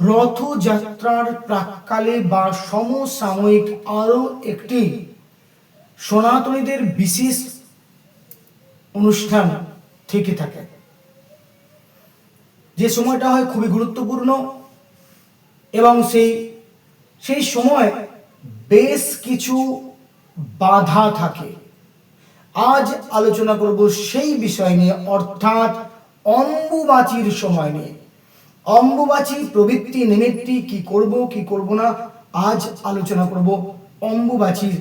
রথযাত্রার প্রাককালে বা সমসাময়িক আরও একটি সনাতনীদের বিশেষ অনুষ্ঠান থেকে থাকে। যে সময়টা হয় খুবই গুরুত্বপূর্ণ এবং সেই সেই সময় বেশ কিছু বাধা থাকে। আজ আলোচনা করব সেই বিষয় নিয়ে, অর্থাৎ অম্বুবাচীর সময় নিয়ে। অম্বুবাচী প্রবৃত্তি নিমিত্তি কি করব কি করব না, আজ আলোচনা করব অম্বুবাচীর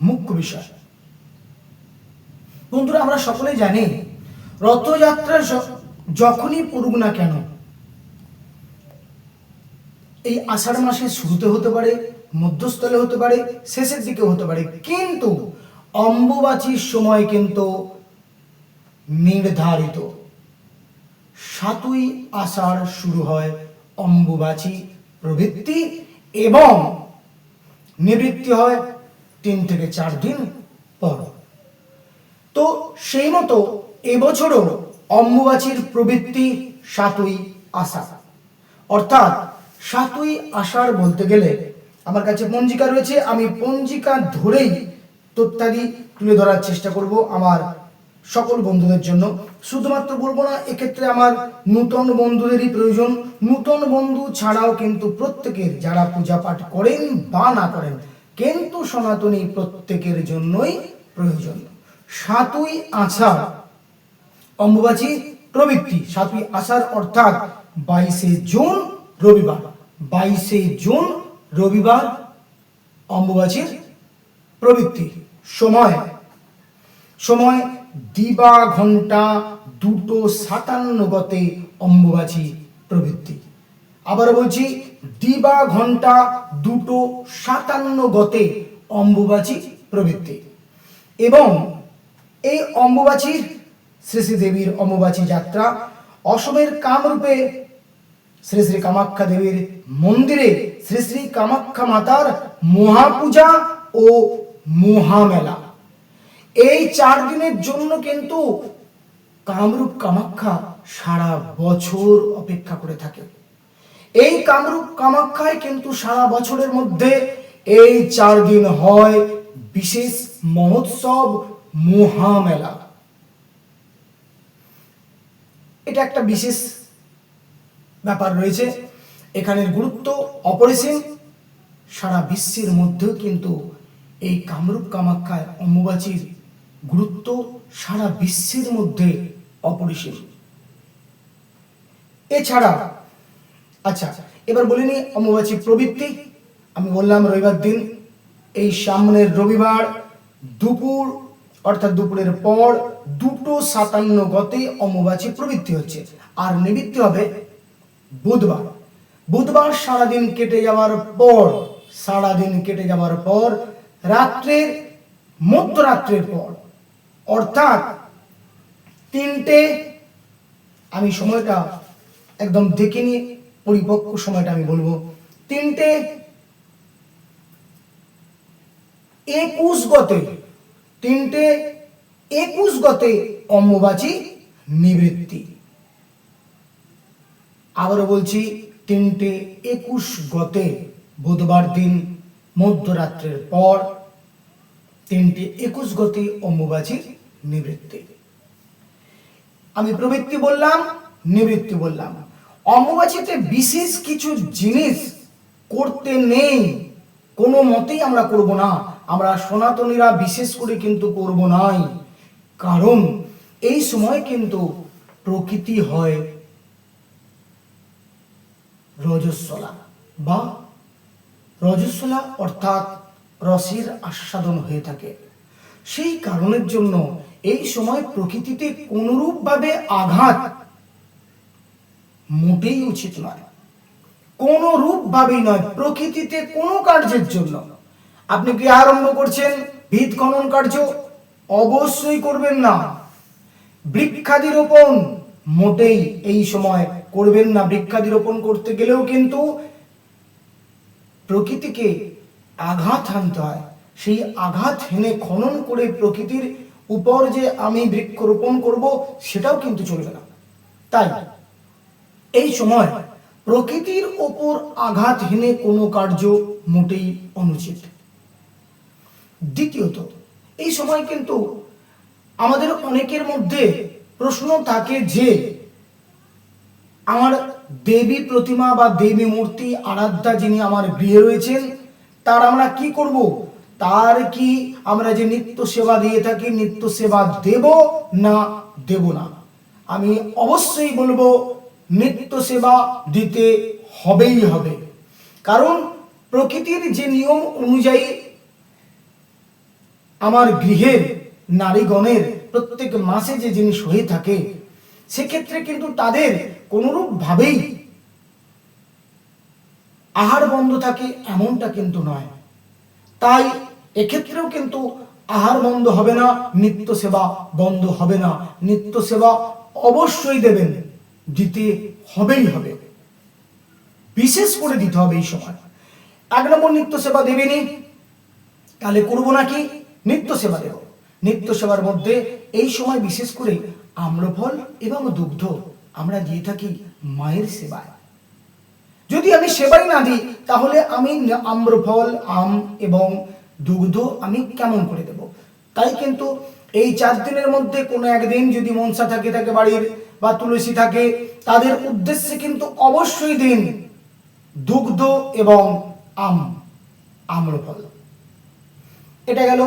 মুখ্য বিষয়। বন্ধুরা, আমরা সকলে জানি রথযাত্রা যখনই পড়ুক না কেন, এই আষাঢ় মাসের শুরুতে হতে পারে, মধ্যস্থলে হতে পারে, শেষের দিকে হতে পারে, কিন্তু অম্বুবাচীর সময় কিন্তু নির্ধারিত। সাতই আষাঢ় শুরু হয় অম্বুবাচী প্রবৃত্তি এবং নিবৃত্তি হয় তিন থেকে চার দিন পর। তো সেই মতো এবছরও অম্বুবাচীর প্রবৃত্তি সাতই আষাঢ়। অর্থাৎ সাতই আষাঢ় বলতে গেলে আমার কাছে পঞ্জিকা রয়েছে, আমি পঞ্জিকা ধরেই তথ্যাদি তুলে ধরার চেষ্টা করব আমার সকল বন্ধুদের জন্য। শুধুমাত্র বলব না, এক্ষেত্রে আমার নূতন বন্ধুদেরই প্রয়োজন। নূতন বন্ধু ছাড়াও কিন্তু প্রত্যেকের যারা পূজা পাঠ করেন বা না করেন, কিন্তু সনাতনী প্রত্যেকের জন্যই প্রয়োজন। সাতই আষাঢ়, অম্বুবাচী প্রবৃত্তি। সাতই আষাঢ় অর্থাৎ বাইশে জুন রবিবার। বাইশে জুন রবিবার অম্বুবাচীর প্রবৃত্তি সময়। সময় দিবা ঘণ্টা দুটো সাতান্ন গতে অম্বুবাচী প্রবৃত্তি। আবার বলছি, দিবা ঘণ্টা দুটো সাতান্ন গতে অম্বুবাচী প্রবৃত্তি। এবং এই অম্বুবাচীর দেবীর অম্বুবাচী যাত্রা অসমের কামরূপে শ্রী শ্রী কামাখ্যা দেবীর মন্দিরে শ্রী শ্রী কামাখ্যা মাতার মহাপূজা ও মহামেলা। এই চার দিনের জন্য কিন্তু কামরূপ কামাখ্যা সারা বছর অপেক্ষা করে থাকে। এই কামরূপ কামাখ্যায় কিন্তু সারা বছরের মধ্যে এই চার দিন হয় বিশেষ মহোৎসব মহামেলা। এটা একটা বিশেষ ব্যাপার রয়েছে। এখানের গুরুত্ব অপরিসীম। সারা বিশ্বের মধ্যেও কিন্তু এই কামরূপ কামাখ্যায় অম্বুবাচীর গুরুত্ব সারা বিশ্বের মধ্যে অপরিসীম। এছাড়া আচ্ছা এবার বলিনি অম্বুবাচী প্রবৃত্তি। আমি বললাম রবিবার দিন, এই সামনের রবিবার দুপুর, অর্থাৎ দুপুরের পর দুটো সাতান্ন গতে অম্বুবাচী প্রবৃত্তি হচ্ছে। আর নিবৃত্তি হবে বুধবার। বুধবার সারাদিন কেটে যাওয়ার পর, সারাদিন কেটে যাওয়ার পর, রাত্রের, মধ্যরাত্রের পর অর্থাৎ তিনটে, আমি সময়টা একদম দেখে নিয়ে পরিপক্ক সময়টা আমি বলব। তিনটে একুশ গতে, তিনটে একুশ গতে অম্বুবাচী নিবৃত্তি। আবারও বলছি, তিনটে একুশ গতে বুধবার দিন মধ্যরাত্রের পর তিনটে একুশ গতে অম্বুবাচীর নিবৃত্তি। আমি প্রবৃত্তি বললাম, নিবৃত্তি বললাম। অম্বুবাচীতে বিশেষ কিছু জিনিস করতে নেই। কোনো মতেই আমরা করব না। আমরা সনাতনীরা বিশেষ করে কিন্তু করব নাই। কারণ এই সময় কিন্তু প্রকৃতি হয় রজস্বলা বা রজস্বলা অর্থাৎ রসের আস্বাদন হয়ে থাকে। সেই কারণের জন্য এই সময় প্রকৃতিতে কোনরূপভাবে আঘাত মোটেই উচিত নয়। কোনো রূপভাবেই নয়, প্রকৃতিতে কোনো কার্যের জন্য। আপনি গৃহ আরম্ভ করছেন ভিত খনন কার্য? অবশ্যই করবেন না। বৃক্ষাদি রোপণ মোটেই এই সময় করবেন না। বৃক্ষাদি রোপণ করতে গেলেও কিন্তু প্রকৃতিকে আঘাত হানতে হয়। সেই আঘাত হেনে খনন করে প্রকৃতির উপর যে আমি বৃক্ষরোপণ করব, সেটাও কিন্তু চলবে না। তাই এই সময় প্রকৃতির ওপর আঘাত হেনে কোনো কার্য মোটেই অনুচিত। দ্বিতীয়ত, এই সময় কিন্তু আমাদের অনেকের মধ্যে প্রশ্ন থাকে যে, আমার দেবী প্রতিমা বা দেবী মূর্তি আরাধ্যা যিনি আমার গৃহে রয়েছেন, তার আমরা কি করব? তার কি আমরা যে নিত্য সেবা দিয়ে থাকি, নিত্য সেবা দেব না দেব না? আমি অবশ্যই বলব, নিত্য সেবা দিতে হবেই হবে। কারণ প্রকৃতির যে নিয়ম অনুযায়ী আমার গৃহের, নারীগণের প্রত্যেক মাসে যে জিনিস হয়ে থাকে, সেক্ষেত্রে কিন্তু তাদের কোনোরূপ ভাবেই আহার বন্ধ থাকে এমনটা কিন্তু নয়। তাই এক্ষেত্রেও কিন্তু আহার বন্ধ হবে না, নিত্য সেবা বন্ধ হবে না। নিত্য সেবা অবশ্যই দেবেন, দিতে হবেই হবে। বিশেষ করে দিতে হবে এই সময়। এক নম্বর নিত্য সেবা দেবেনি, তাহলে করব নাকি? নিত্য সেবা দেব। নিত্য সেবার মধ্যে এই সময় বিশেষ করে আম্রফল এবং দুগ্ধ আমরা দিয়ে থাকি মায়ের সেবায়। যদি আমি সেবাই না দিই, তাহলে আমি আম্রফল, আম এবং দুগ্ধ আমি কেমন করে দেব? তাই কিন্তু এই চার দিনের মধ্যে কোনো একদিন যদি মনসা থাকে থাকে বাড়ির বা তুলসী থাকে, তাদের উদ্দেশ্যে কিন্তু অবশ্যই দিন দুগ্ধ এবং আম, আম্রফল। এটা গেল।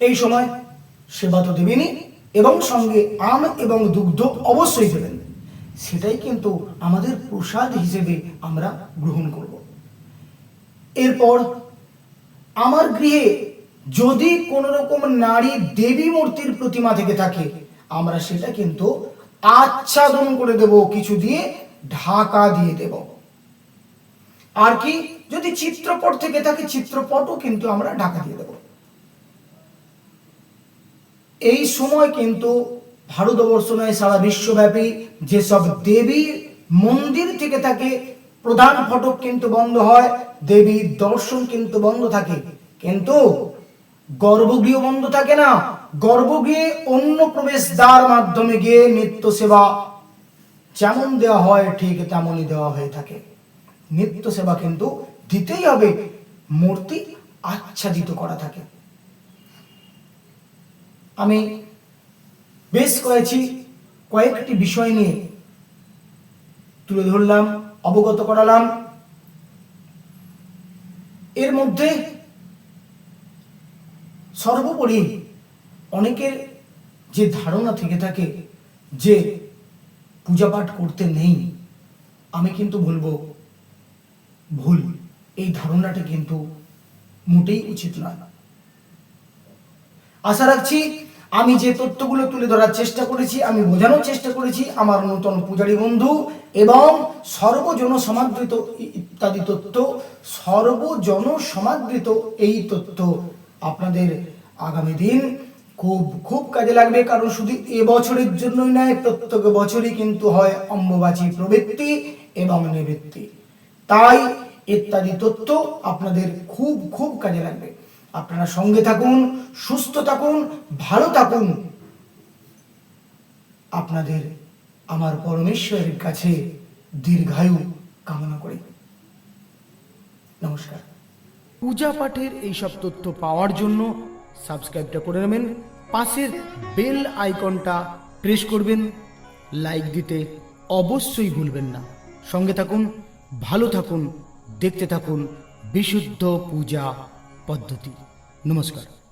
এই সময় সেবা তো দেবেনই এবং সঙ্গে আম এবং দুগ্ধ অবশ্যই দেবেন। সেটাই কিন্তু আমাদের প্রসাদ হিসেবে আমরা গ্রহণ করব। এরপর আমার গৃহে যদি কোনো রকম নারী দেবী মূর্তির প্রতিমা থেকে থাকে, আমরা সেটা কিন্তু আচ্ছাদন করে দেব, কিছু দিয়ে ঢাকা দিয়ে দেব। আর কি, যদি চিত্রপট থেকে থাকে, চিত্রপটও কিন্তু আমরা ঢাকা দিয়ে দেব। এই সময় কিন্তু ভারতবর্ষ নয়, সারা বিশ্বব্যাপী যেসব দেবীর মন্দির থেকে থাকে প্রধান ফটক কিন্তু বন্ধ হয়, দেবীর দর্শন কিন্তু বন্ধ থাকে। কিন্তু গর্ভগৃহ বন্ধ থাকে না, গর্ভগৃহে অন্য প্রবেশ দ্বার মাধ্যমে গিয়ে নিত্য সেবা যেমন দেওয়া হয়, ঠিক তেমনই দেওয়া হয়ে থাকে। নিত্য সেবা কিন্তু দিতেই হবে, মূর্তি আচ্ছাদিত করা থাকে। আমি বেশ কয়েছি, কয়েকটি বিষয় নিয়ে তুলে ধরলাম। অবগত করালাম। এর মধ্যে সর্বোপরি অনেকের যে ধারণা থেকে থাকে যে পূজা পাঠ করতে নেই, আমি কিন্তু বলব ভুল। এই ধারণাটা কিন্তু মোটেই উচিত নয়। আশা রাখছি আমি যে তথ্যগুলো তুলে ধরার চেষ্টা করেছি, আমি বোঝানোর চেষ্টা করেছি আমার নূতন পূজারী বন্ধু এবং সর্বজন সমাদৃত ইত্যাদি তথ্য সর্বজন সমাদৃত এই তথ্য আপনাদের আগামী দিন খুব খুব কাজে লাগবে। কারণ শুধু এ বছরের জন্যই নয়, প্রত্যেক বছরই কিন্তু হয় অম্বুবাচী প্রবৃত্তি এবং নিবৃত্তি। তাই ইত্যাদি তথ্য আপনাদের খুব খুব কাজে লাগবে। আপনারা সঙ্গে থাকুন, সুস্থ থাকুন, ভালো থাকুন। আপনাদের আমার পরমেশ্বরের কাছে দীর্ঘায়ু কামনা করি। নমস্কার। পূজা পাঠের এইসব তথ্য পাওয়ার জন্য সাবস্ক্রাইবটা করে নেবেন, পাশের বেল আইকনটা প্রেস করবেন, লাইক দিতে অবশ্যই ভুলবেন না। সঙ্গে থাকুন, ভালো থাকুন, দেখতে থাকুন, বিশুদ্ধ পূজা পদ্ধতি নমস্কার